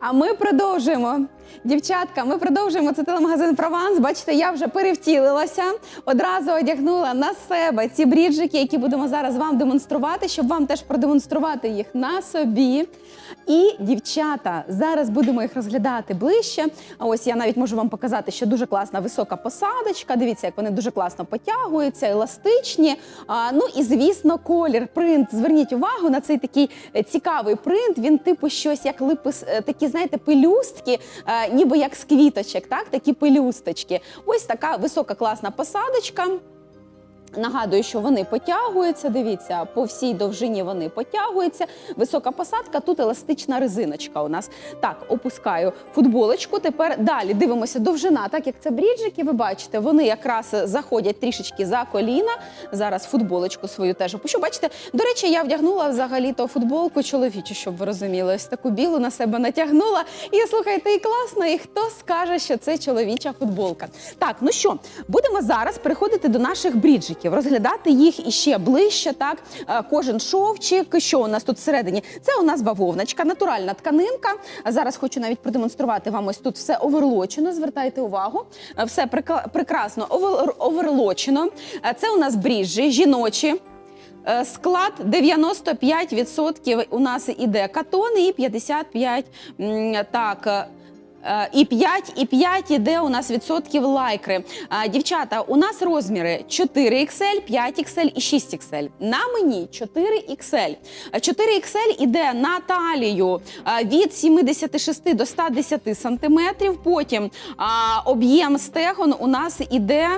А ми продовжуємо. Дівчатка, ми продовжуємо це телемагазин Прованс. Бачите, я вже перевтілилася. Одразу одягнула на себе ці бріджики, які будемо зараз вам демонструвати, щоб вам теж продемонструвати їх на собі. І дівчата, зараз будемо їх розглядати ближче. А ось я навіть можу вам показати, що дуже класна висока посадочка. Дивіться, як вони дуже класно потягуються, еластичні. А, ну і звісно, колір, принт. Зверніть увагу на цей такий е, цікавий принт. Він типу щось як липис, е, такі, знаєте, пелюстки, е, ніби як з квіточок, так такі пелюсточки. Ось така висока класна посадочка. Нагадую, що вони потягуються. Дивіться, по всій довжині вони потягуються. Висока посадка, тут еластична резиночка. У нас так опускаю футболочку. Тепер далі дивимося довжина. Так як це бріджики, ви бачите, вони якраз заходять трішечки за коліна. Зараз футболочку свою теж опущу. Бачите, до речі, я вдягнула взагалі то футболку чоловічу, щоб ви розуміли. Ось таку білу на себе натягнула. І слухайте, і класно, і хто скаже, що це чоловіча футболка. Так, ну що, будемо зараз переходити до наших бріджиків, розглядати їх іще ближче. Так, Е, кожен шовчик. Що у нас тут всередині? Це у нас бавовночка, натуральна тканинка. Зараз хочу навіть продемонструвати вам. Ось тут все оверлочено. Звертайте увагу. Е, Все прекрасно оверлочено. Е, Це у нас бріджі жіночі. Склад 95% у нас іде катон і 55 м, так. Е, е, І 5, і 5 іде у нас відсотків лайкри. Дівчата, у нас розміри 4XL, 5XL і 6XL. На мені 4XL. Е, 4XL іде на талію е, від 76 до 110 сантиметрів. Потім об'єм стегон у нас іде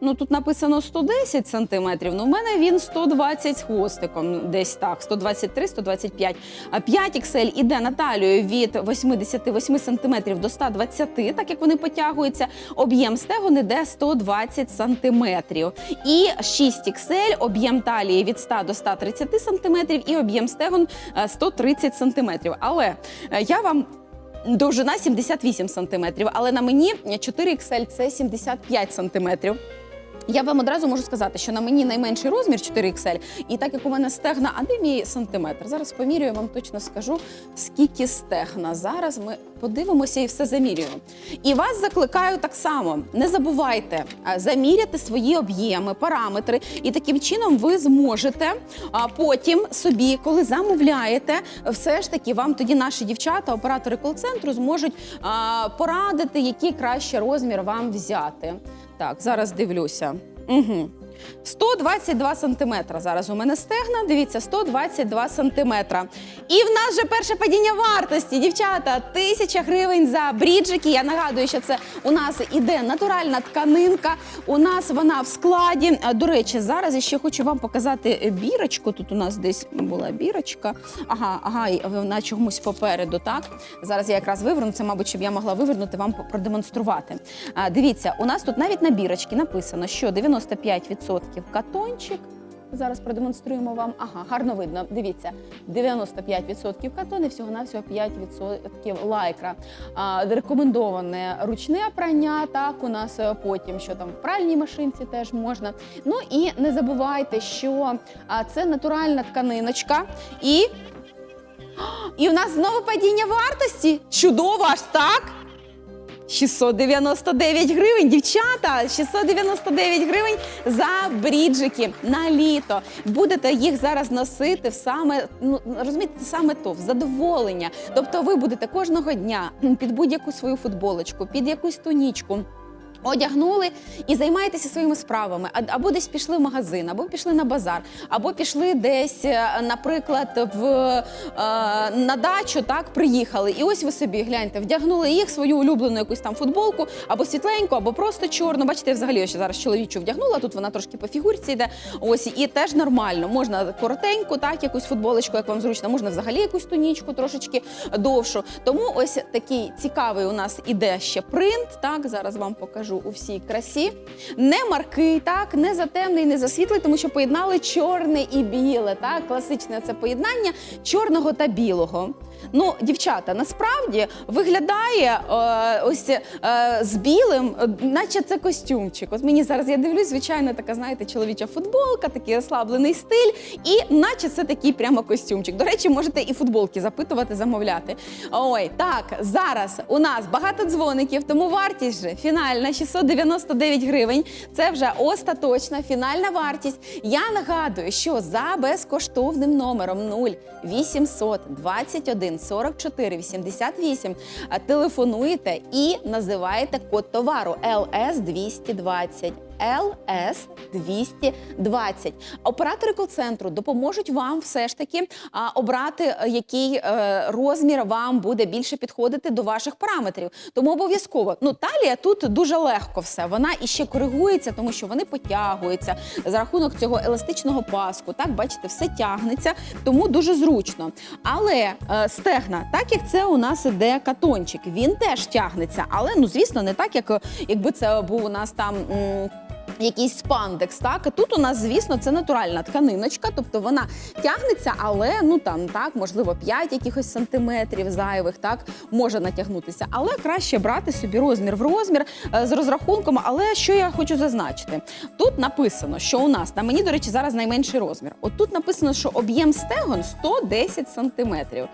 Ну тут написано 110 сантиметрів. Ну в мене він 120 з хвостиком, десь так, 123-125. А 5 XL іде на талію від 88 сантиметрів до 120, так як вони потягуються. Об'єм стегон іде 120 сантиметрів. І 6 XL, об'єм талії від 100 до 130 сантиметрів, і об'єм стегон е, 130 сантиметрів. Але е, я вам Довжина 78 сантиметрів, але на мені 4XL це 75 сантиметрів. Я вам одразу можу сказати, що на мені найменший розмір 4XL, і так як у мене стегна, а де мій сантиметр? Зараз помірюю, вам точно скажу, скільки стегна. Зараз ми подивимося і все замірюємо. І вас закликаю так само: не забувайте заміряти свої об'єми, параметри, і таким чином ви зможете потім собі, коли замовляєте, все ж таки вам тоді наші дівчата, оператори кол-центру, зможуть порадити, який краще розмір вам взяти. Так, зараз дивлюся. Угу. 122 сантиметра. Зараз у мене стегна. Дивіться, 122 сантиметра. І в нас же перше падіння вартості. Дівчата, тисяча гривень за бріджики. Я нагадую, що це у нас іде натуральна тканинка. У нас вона в складі. До речі, зараз я ще хочу вам показати бірочку. Тут у нас десь була бірочка. Ага, ага, вона чомусь попереду. Так зараз я якраз виверну. Це, мабуть, щоб я могла вивернути вам продемонструвати. Дивіться, у нас тут навіть на бірочці написано, що 95% катончик. Зараз продемонструємо вам. Ага, гарно видно. Дивіться, 95% катон і всього-навсього 5% лайкра. А, рекомендоване ручне прання. Так, у нас е, потім, що там в пральній машинці теж можна. Ну і не забувайте, що це натуральна тканиночка. І, і у нас знову падіння вартості. Чудово аж так. 699 гривень, дівчата! 699 гривень за бріджики на літо. Будете їх зараз носити в саме, ну розумієте, саме то в задоволення. Тобто, ви будете кожного дня під будь-яку свою футболочку, під якусь тунічку. Одягнули і займаєтеся своїми справами, або десь пішли в магазин, або пішли на базар, або пішли десь, е, наприклад, в е, на дачу, так приїхали. І ось ви собі гляньте, вдягнули їх свою улюблену якусь там футболку, або світленьку, або просто чорну. Бачите, я взагалі ще зараз чоловічу вдягнула. Тут вона трошки по фігурці йде. Ось і теж нормально. Можна коротеньку, так якусь футболочку, як вам зручно, можна взагалі якусь тунічку трошечки довшу. Тому ось такий цікавий у нас іде ще принт. Так зараз вам покажу покажу у всій красі. Не марки, так, не затемний, не засвітлий, тому що поєднали чорне і біле. Так, класичне це поєднання чорного та білого. Ну, дівчата, насправді виглядає е, ось е, з білим, е, наче це костюмчик. От мені зараз я дивлюсь, звичайно, така, знаєте, чоловіча футболка, такий розслаблений стиль, і наче це такий прямо костюмчик. До речі, можете і футболки запитувати, замовляти. Ой, так, зараз у нас багато дзвоників, тому вартість же фінальна 699 гривень. Це вже остаточна фінальна вартість. Я нагадую, що за безкоштовним номером 0800 21 44 88 телефонуєте і називаєте код товару LS 220. LS 220. Оператори кол-центру допоможуть вам все ж таки а, обрати, е, який е, розмір вам буде більше підходити до ваших параметрів. Тому обов'язково ну талія тут дуже легко все. Вона іще коригується, тому що вони потягуються за рахунок цього еластичного паску. Так, бачите, все тягнеться, тому дуже зручно. Але е, стегна, так як це у нас іде катончик, він теж тягнеться, але ну звісно, не так, як якби це був у нас там. м, Якийсь спандекс, так тут у нас, звісно, це натуральна тканиночка, тобто вона тягнеться, але ну там так, можливо, 5 якихось сантиметрів зайвих, так може натягнутися. Але краще брати собі розмір в розмір е, з розрахунком. Але що я хочу зазначити? Тут написано, що у нас на мені, до речі, зараз найменший розмір. От тут написано, що об'єм стегон 110 сантиметрів.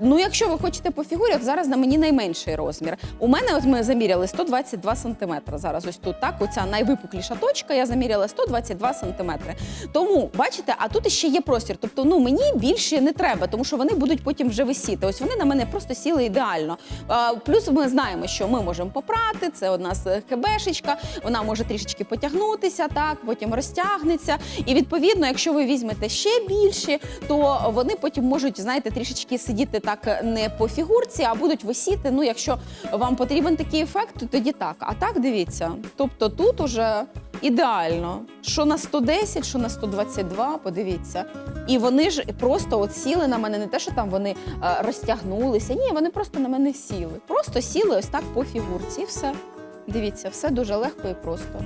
Ну, якщо ви хочете по фігурі, зараз на мені найменший розмір. У мене от ми заміряли 122 сантиметри. Зараз ось тут так, оця найвипукліша точка, я заміряла 122 сантиметри. Тому бачите, а тут ще є простір. Тобто, ну мені більше не треба, тому що вони будуть потім вже висіти. Ось вони на мене просто сіли ідеально. А, плюс ми знаємо, що ми можемо попрати. Це нас е, хебешечка, вона може трішечки потягнутися, так потім розтягнеться. І відповідно, якщо ви візьмете ще більше, то вони потім можуть, знаєте, трішечки сидіти так не по фігурці, а будуть висіти. Ну, якщо вам потрібен такий ефект, то тоді так. А так дивіться. Тобто тут уже ідеально. Що на 110, що на 122, подивіться. І вони ж просто от сіли на мене, не те, що там вони е, розтягнулися. Ні, вони просто на мене сіли. Просто сіли ось так по фігурці. І все. Дивіться, все дуже легко і просто.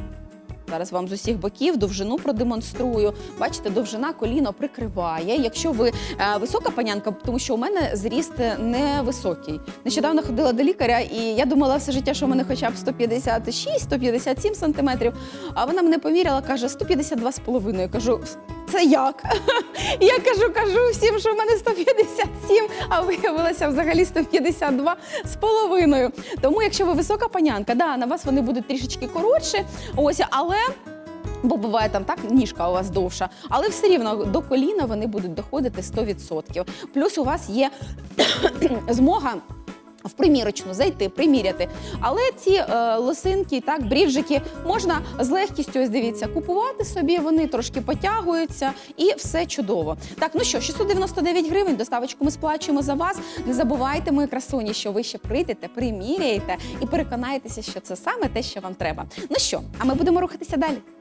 Зараз вам з усіх боків довжину продемонструю. Бачите, довжина коліно прикриває. Якщо ви е, висока панянка, тому що у мене зріст невисокий. Нещодавно ходила до лікаря, і я думала все життя, що в мене хоча б 156-157 сантиметрів. А вона мене поміряла, каже 152 з половиною. Кажу, це як? Я кажу, кажу всім, що в мене 157, а виявилося взагалі 152 з половиною. Тому, якщо ви висока панянка, да, на вас вони будуть трішечки коротші, ось, але. Бо буває там так, ніжка у вас довша, але все рівно до коліна вони будуть доходити 100%. Плюс у вас є змога. В примірочну зайти, приміряти. Але ці е, лосинки, так, бріджики можна з легкістю, ось дивіться, купувати собі, вони трошки потягуються і все чудово. Так, ну що, 699 гривень, доставочку ми сплачуємо за вас. Не забувайте, мої красуні, що ви ще прийдете, приміряєте і переконаєтеся, що це саме те, що вам треба. Ну що, а ми будемо рухатися далі.